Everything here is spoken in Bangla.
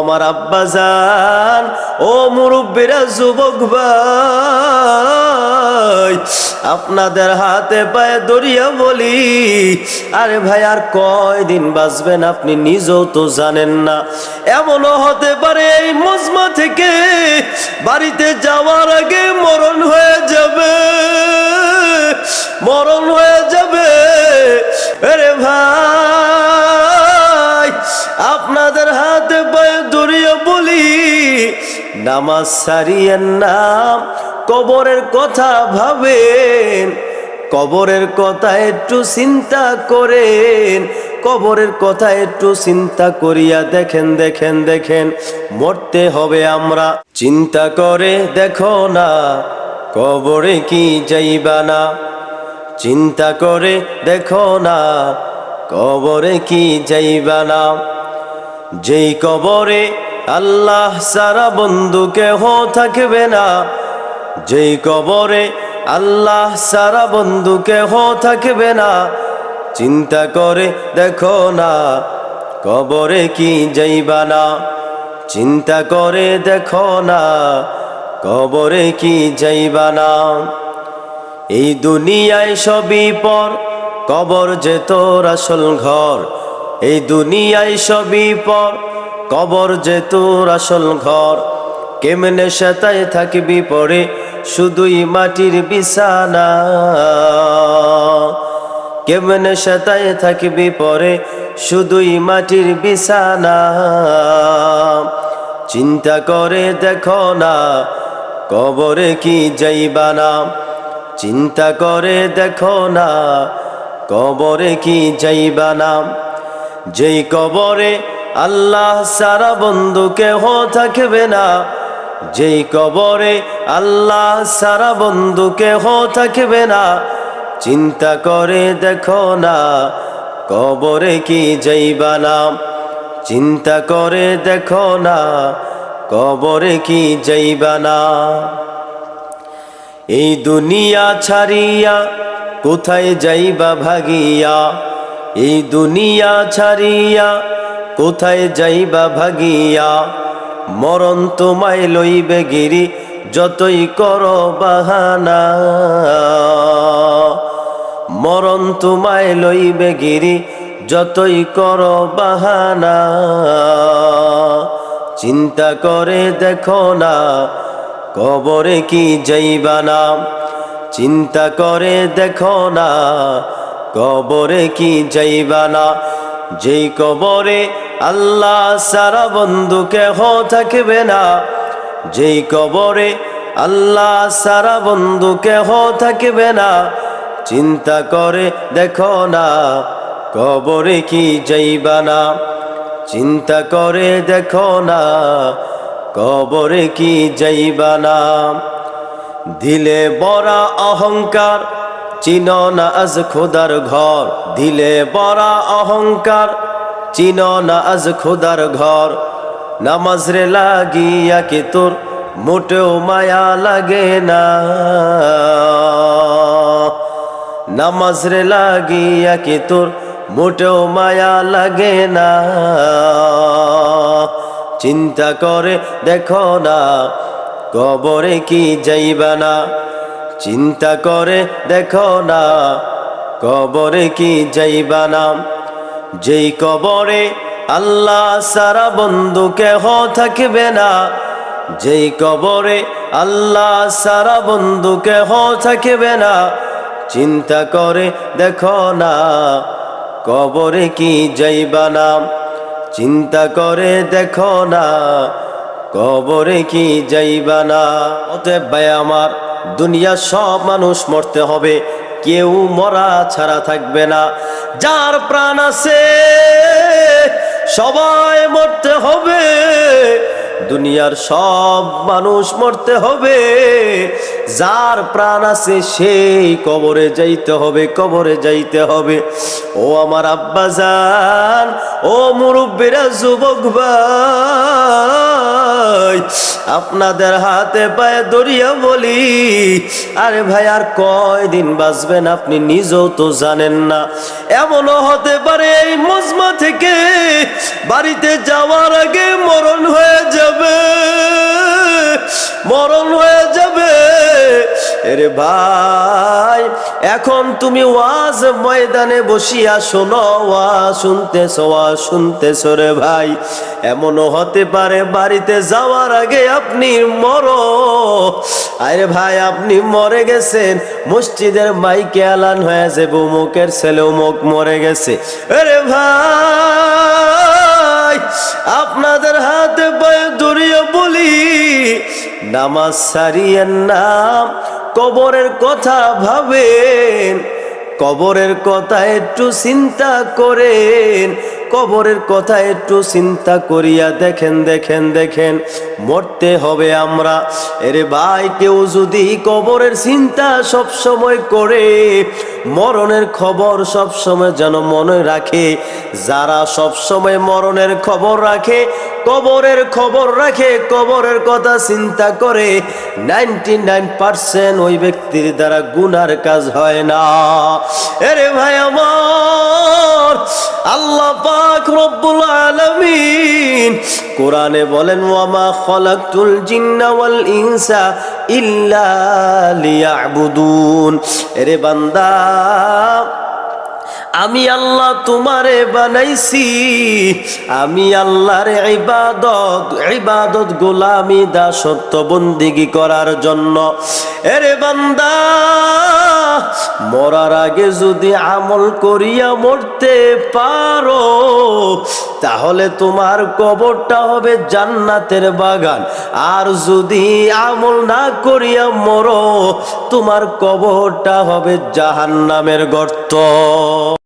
আমার আব্বা যান ও মুরব্বীরা যুবক ভাই, আপনাদের হাতে পায়ে দরিয়া বলি। আরে ভাই, আর কয়দিন বাঁচবেন আপনি নিজেও তো জানেন না। এমনও হতে পারে এই মজমা থেকে বাড়িতে যাওয়ার আগে মরণ হয়ে যাবে, মরণ হয়ে যাবে। আরে ভাই নামাজ সারিয়েন নাম কবরের কথা ভাবেন, কবরের কথা একটু চিন্তা করেন, কবরের কথা একটু চিন্তা করিয়া দেখেন দেখেন দেখেন, মরতে হবে আমরা। চিন্তা করে দেখো না, কবরে কি যাইবা না। চিন্তা করে দেখো না, কবরে কি যাইবা না। যেই কবরে আল্লাহ সারা বন্ধু কেহ থাকবে না। যেই কবরে আল্লাহ সারা বন্ধু কেহ থাকবে না। চিন্তা করে দেখো না, কবরে কি যাইবা না। চিন্তা করে দেখো না, কবরে কি যাইবা না। এই দুনিয়ায় সবই পর, কবর যে তোর আসল ঘর। এই দুনিয়ায় সবই পর কবর যে তোর আসল ঘর, কেমনে সেতায় থাকবি পরে? শুধুই মাটির বিছানা। কেমনে সেতায় থাকবি পরে? শুধুই মাটির বিছানা। চিন্তা করে দেখো না, কবরে কি যাইবা না? চিন্তা করে দেখো না, কবরে কি যাইবা না? যেই কবরে আল্লাহ সারা বন্ধু কেহ থাকবে না। যেই কবরে আল্লাহ সারা বন্ধু কেহ থাকবে না। চিন্তা করে দেখো না, কবরে কি যাইবা না চিন্তা করে দেখো না, কবরে কি যাইবা না এই দুনিয়া ছাড়িয়া কোথায় যাইবা ভাগিয়া? এই দুনিয়া ছাড়িয়া কোথায় যাইবা ভাগিয়া? মরণ তোমায় লইবে গিরি, যতই করো বাহানা। মরণ তোমায় লইবে গিরি, যতই করো বাহানা। চিন্তা করে দেখো না, কবরে কি যাইবা না। চিন্তা করে দেখো না, কবরে কি যাইবা না। যেই কবরে আল্লাহ সারা বন্ধু কেহ থাকবে না। যেই কবরে আল্লাহ সারা বন্ধু কেহ থাকবে না। চিন্তা করে দেখো না, কবরে কি যাইবা না। চিন্তা করে দেখো না, কবরে কি যাইবা না। দিলে বড়া অহংকার, চিন না আজ খোদার ঘর। দিলে বড়া অহংকার চিন না আজ খোদার ঘর। নামাজ রে লাগিয়া কে তোর মোটেও মায়া লাগে না। নামাজ রে লাগিয়া কে তোর মোটেও মায়া লাগে না। চিন্তা করে দেখো না, কবরে কি যাইবা না। চিন্তা করে দেখো না, কবরে কি যাইবা না। যেই কবরে আল্লাহ সারা বন্ধু কেহ থাকবে না, যেই কবরে আল্লাহ সারা বন্ধু কেহ থাকবে না, চিন্তা করে দেখো না কবরে কি যাইবা না, চিন্তা করে দেখো না কবরে কি যাইবা না? অতএব ভাই, আমার দুনিয়া সব মানুষ মরতে হবে। কেউ মরা ছাড়া থাকবে না। যার প্রাণ আছে, সবাই মরতে হবে। দুনিয়ার সব মানুষ মরতে হবে। যার প্রাণ আছে, সেই কবরে যাইতে হবে, কবরে যাইতে হবে। ও আমার আব্বা যান ও মুরব্বীরা, যুবক ভাই। আপনাদের হাতে পায়ে দরিয়া বলি, আরে ভাই, আর কয়দিন বাঁচবেন আপনি নিজেও তো জানেন না। এমনও হতে পারে এই মজমা থেকে বাড়িতে যাওয়ার আগে মরণ মরণ এরে ভাই। এখন তুমি ওয়াজ ময়দানে বসিয়া শোনো ওয়া শুনতেছ, ওয়াজ শুনতেছ রে ভাই। এমনও হতে পারে বাড়িতে যাওয়ার আগে আপনি মর। আরে ভাই, আপনি মরে গেছেন। মসজিদের মাইকে আলান হয়ে যাবে উমুকের ছেলে উমুক মরে গেছে। আরে ভাই, আপনাদের হাতে পায়ে দড়িয়ে বলি, নামাজ সারিয়েন নাম কবরের কথা ভাবেন কবরের কথা একটু চিন্তা করেন। কবরের কথা একটু চিন্তা করিয়া দেখেন দেখেন দেখেন, মরতে হবে আমরা। এরে ভাই, কেউ যদি কবরের চিন্তা সব সময় করে, মরণের খবর সব সময় যেন মনে রাখে। যারা সব সময় মরণের খবর রাখে, কবরের খবর রাখে, কবরের কথা চিন্তা করে, নাইনটি নাইন পার্সেন্ট ওই ব্যক্তির দ্বারা গুনার কাজ হয় না। এরে ভাই আমার আল্লাহ পাক রব্বুল আলামিন কোরআনে বলেন, ওয়ামা খলাকতুল জিন্না ওয়াল ইনসা ইল্লা লিয়াবুদুন। এরে বান্দা আমি আল্লাহ তোমারে বানাইছি। আমি আল্লাহর ইবাদত ইবাদত গোলামি দাসত্ব বন্দিগি করার জন্য। এরে বান্দা, মরার আগে যদি আমল করিয়া মরতে পারো, তাহলে তোমার কবরটা হবে জান্নাতের বাগান। আর যদি আমল না করিয়া মরো, তোমার কবরটা হবে জাহান্নামের গর্ত।